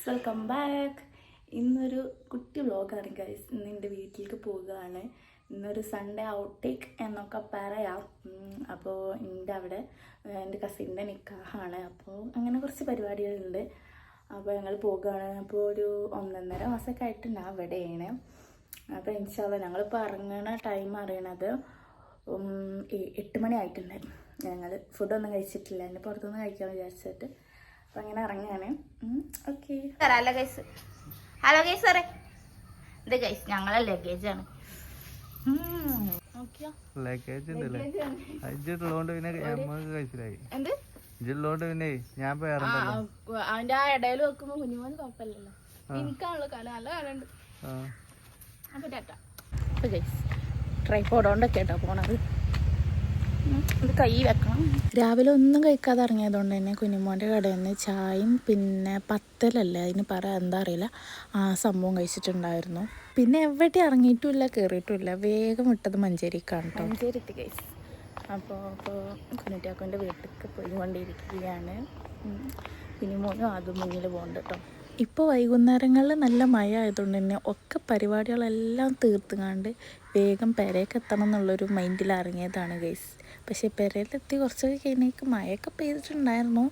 Guys welcome back. ഇന്നൊരു കുട്ടി വ്ളോഗാണ് ഗൈസ്. ഇന്ന് എന്റെ വീട്ടിലേക്ക് പോവുകയാണ്. ഇന്നൊരു സൺഡേ ഔട്ടേക്ക് എന്നൊക്കെ പറയാം. അപ്പോൾ എന്റെ അവിടെ എന്റെ കസിന്റെ നിക്കാഹാണ്. അപ്പോൾ അങ്ങനെ കുറച്ച് പരിപാടികളുണ്ട്. അപ്പോൾ ഞങ്ങൾ പോകുകയാണ് അപ്പോൾ ഒരു ഒന്നൊന്നര മാസമൊക്കെ ആയിട്ടുണ്ട് അവിടെയാണ് അപ്പോൾ ഇൻഷാല്ല ഞങ്ങളിപ്പോൾ ഇറങ്ങണ ടൈം അറിയണത് എട്ട് മണി ആയിട്ടുണ്ട് ഞങ്ങൾ ഫുഡൊന്നും കഴിച്ചിട്ടില്ല. എന്നെ പുറത്തുനിന്ന് കഴിക്കാമെന്ന് വിചാരിച്ചിട്ട് അപ്പം അങ്ങനെ ഇറങ്ങുകയാണ് okay hello guys hello guys സാറേ ഇത് ഗൈസ് ഞങ്ങളെ ലഗേജ് ആണ്. നോക്കിയോ? ലഗേജ് ഉണ്ടല്ലേ അജ്ജുള്ളതുകൊണ്ട് പിന്നെ നമ്മക്ക് കഴിച്ചിലായി. എന്ത്? ഇജ്ജുള്ളതുകൊണ്ട് പിന്നെ ഞാൻ പേരുണ്ടല്ലോ അവന്റെ ആ ഇടയിൽ വെക്കുമ്പോ കുഞ്ഞുമോന് കുഴപ്പമില്ലല്ലോ. എനിക്കാണല്ലോ കല നല്ല കാലുണ്ട് അപ്പൊ ഗൈസ് ട്രൈപ്പോഡോണ്ടൊക്കെ കേട്ടോ പോണത്. ഇത് കൈ വെക്കണം. രാവിലെ ഒന്നും കഴിക്കാതെ ഇറങ്ങിയതുകൊണ്ട് തന്നെ കുഞ്ഞുമോന്റെ കടയിൽ നിന്ന് ചായയും പിന്നെ പത്തലല്ലേ? അതിന് പറ എന്താ അറിയില്ല. ആ സംഭവം കഴിച്ചിട്ടുണ്ടായിരുന്നു. പിന്നെ എവിടെ ഇറങ്ങിയിട്ടുമില്ല കയറിയിട്ടുമില്ല വേഗം വിട്ടത് മഞ്ചേരിക്കാണ് കേട്ടോ മഞ്ചേരിത്തി ഗൈസ് അപ്പോൾ അപ്പോൾ കുഞ്ഞുറ്റാക്കോന്റെ വീട്ടിലേക്ക് പോയിക്കൊണ്ടിരിക്കുകയാണ് കൊണ്ടിരിക്കുകയാണ് പിന്നെ മോനും അതും മുന്നിൽ പോകുന്നുണ്ട് കേട്ടോ ഇപ്പോൾ വൈകുന്നേരങ്ങളിൽ നല്ല മഴ ആയതുകൊണ്ട് തന്നെ ഒക്കെ പരിപാടികളെല്ലാം തീർത്തുകാണ്ട് വേഗം പെരയൊക്കെ എത്തണം എന്നുള്ളൊരു മൈൻഡിൽ ഇറങ്ങിയതാണ് ഗൈസ്. പക്ഷേ പെരയിലെത്തി കുറച്ചൊക്കെ കഴിഞ്ഞേക്ക് മഴയൊക്കെ പെയ്തിട്ടുണ്ടായിരുന്നു.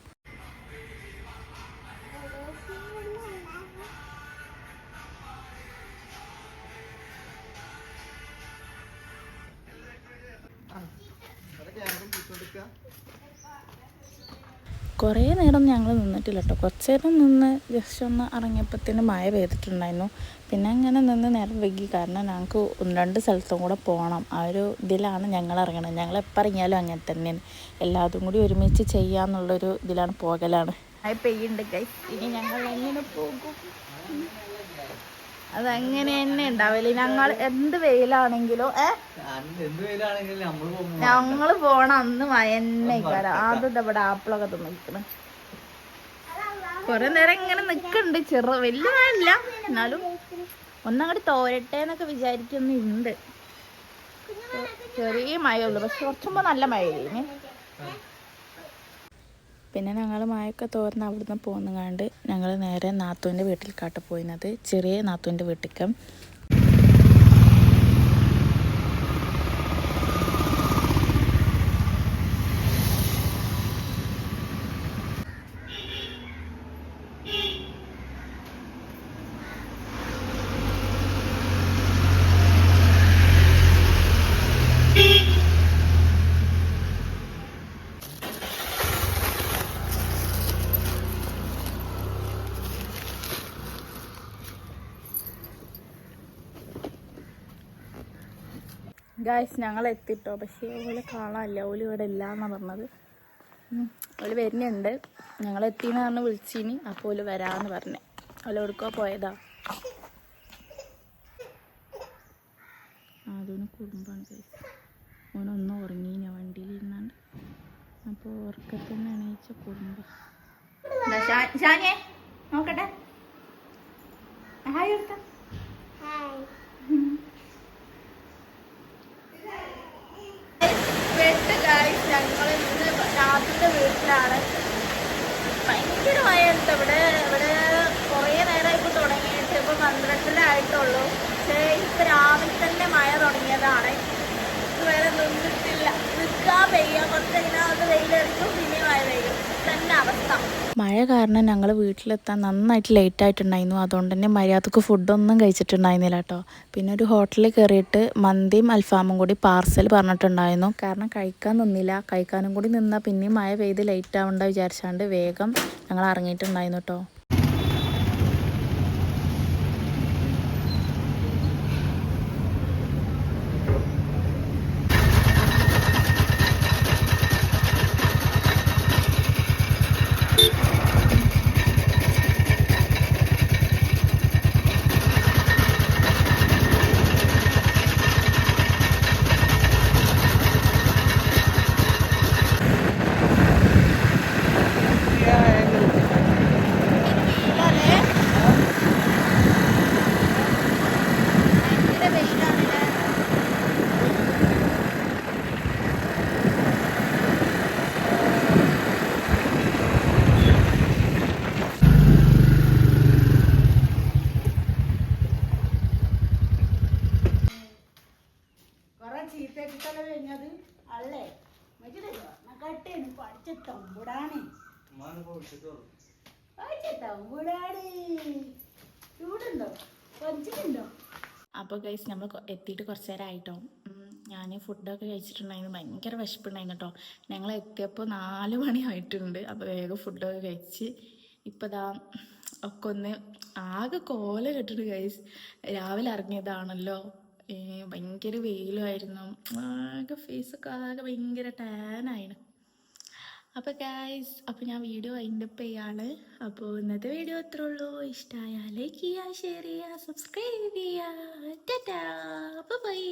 കുറേ നേരം ഞങ്ങൾ നിന്നിട്ടില്ല കേട്ടോ കുറച്ച് നേരം നിന്ന് ജസ്റ്റ് ഒന്ന് ഇറങ്ങിയപ്പോഴത്തേന് മഴ പെയ്തിട്ടുണ്ടായിരുന്നു. പിന്നെ അങ്ങനെ നിന്ന് നേരം വൈകി. കാരണം ഞങ്ങൾക്ക് ഒന്ന് രണ്ട് സ്ഥലത്തും കൂടെ പോകണം ആ ഒരു ഇതിലാണ് ഞങ്ങൾ ഇറങ്ങണത്. ഞങ്ങൾ എപ്പോൾ ഇറങ്ങിയാലും അങ്ങനെ തന്നെയാണ്. എല്ലാതും കൂടി ഒരുമിച്ച് ചെയ്യാന്നുള്ളൊരു ഇതിലാണ് പോകലാണ്. പെയ്യുണ്ട് ഇനി ഞങ്ങൾ എങ്ങനെ പോകും? അതങ്ങനെ തന്നെ ഉണ്ടാവില്ല. ഞങ്ങൾ എന്ത് വെയിലാണെങ്കിലും ഏ? ഞങ്ങൾ പോണ അന്ന് മയന്നേക്കാരം ആദ്യം ഇവിടെ ആപ്പിളൊക്കെ തിന്നിക്കണം കൊറേ നേരം ഇങ്ങനെ നിക്കണ്ട്. ചെറു വലിയ മഴയില്ല. എന്നാലും ഒന്നങ്ങോട്ട് തോരട്ടെ എന്നൊക്കെ വിചാരിക്കുന്നുണ്ട് ചെറിയ മഴയുള്ളൂ പക്ഷെ കുറച്ചുമ്പോ നല്ല മഴയില്ലേ പിന്നെ ഞങ്ങൾ മഴയൊക്കെ തോർന്ന് അവിടുന്ന് പോന്നുകാണ്ട് ഞങ്ങൾ നേരെ നാത്തൂന്റെ വീട്ടിലേക്കാട്ട് പോയിരുന്നത് ചെറിയ നാത്തൂന്റെ വീട്ടിലേക്ക് ഗായ്സ് ഞങ്ങൾ എത്തിട്ടോ പക്ഷേ ഓൽ കാണാനില്ല. ഓൽ ഇവിടെ ഇല്ല എന്നാണ് പറഞ്ഞത്. ഉം. ഓൽ വരുന്നുണ്ട്. ഞങ്ങൾ എത്തിന്ന് പറഞ്ഞ് വിളിച്ചിനി. അപ്പോൾ ഓൽ വരാന്ന് പറഞ്ഞേ. ഓൽ എവിടേക്കോ പോയതാ? അതൊന്ന് കുടുംബാണ് ഗൈസ് ഓനൊന്നും ഉറങ്ങിന. വണ്ടിയിൽ ഇരുന്നാണ്ട്. അപ്പോൾ ഉറക്കത്തന്നെ എണീച്ച കുടുംബം. നോക്കട്ടെ. ഹായ് എടുത്ത വെട്ട് ഗായ്സ് ഞങ്ങൾ ഇന്ന് രാത്രിയുടെ വീട്ടിലാണ്. ഭയങ്കര മഴയുണ്ട് ഇവിടെ ഇവിടെ കുറേ നേരം ഇപ്പൊ തുടങ്ങിയിട്ട് ഇപ്പോൾ പന്ത്രണ്ടിലായിട്ടുള്ളൂ പക്ഷേ ഇപ്പം രാവിലെ തന്നെ മഴ തുടങ്ങിയതാണ്. ഇതുവരെ നിന്നിട്ടില്ല. നിൽക്കാൻ പെയ്യാൻ കുറച്ച് കഴിഞ്ഞാൽ വെയിലെടുക്കും പിന്നെ മഴ പെയ്യും. തന്നെ അവസ്ഥ. മഴ കാരണം ഞങ്ങൾ വീട്ടിലെത്താൻ നന്നായിട്ട് ലേറ്റ് ആയിട്ടുണ്ടായിരുന്നു. അതുകൊണ്ട് തന്നെ മര്യാദയ്ക്ക് ഫുഡൊന്നും കഴിച്ചിട്ടുണ്ടായിരുന്നില്ല കേട്ടോ. പിന്നെ ഒരു ഹോട്ടലിൽ കയറിയിട്ട് മന്തിയും അൽഫാമും കൂടി പാർസൽ പറഞ്ഞിട്ടുണ്ടായിരുന്നു. കാരണം കഴിക്കാൻ നിന്നില്ല. കഴിക്കാനും കൂടി നിന്നാൽ പിന്നെയും മഴ പെയ്ത് ലേറ്റ് ആവണ്ട വിചാരിച്ചാണ്ട് വേഗം ഞങ്ങൾ ഇറങ്ങിയിട്ടുണ്ടായിരുന്നു കേട്ടോ. അടുത്തല കഴിഞ്ഞത് അള്ളേ മറ്റേട്ടേന് പഠിച്ച തമ്പുടാണ് പഠിച്ച തമ്പുടാണ് അപ്പോൾ ഗൈസ് നമ്മൾ എത്തിയിട്ട് കുറച്ചു നേരം ആയിട്ടോ ഞാൻ ഫുഡൊക്കെ കഴിച്ചിട്ടുണ്ടായിരുന്നു. ഭയങ്കര വിശപ്പുണ്ടായിരുന്നു കേട്ടോ ഞങ്ങൾ എത്തിയപ്പോൾ നാല് മണിയായിട്ടുണ്ട് അപ്പോൾ വേഗം ഫുഡൊക്കെ കഴിച്ച് ഇപ്പൊ ദാ ഒക്കെ ഒന്ന് ആകെ കോല കെട്ടിട്ട് ഗൈസ് രാവിലെ ഇറങ്ങിയതാണല്ലോ. ഭയങ്കര വെയിലുമായിരുന്നു. ആകെ ഫേസൊക്കെ ആകെ ഭയങ്കര ടാനായിരുന്നു അപ്പോൾ ഗായ്സ് അപ്പോൾ ഞാൻ വീഡിയോ വൈൻഡപ്പ് ചെയ്യാണ്. അപ്പോൾ ഇന്നത്തെ വീഡിയോ അത്രേ ഉള്ളൂ. ഇഷ്ടമായാൽ ലൈക്ക് ചെയ്യുക ഷെയർ ചെയ്യുക സബ്സ്ക്രൈബ് ചെയ്യുക. Tata bye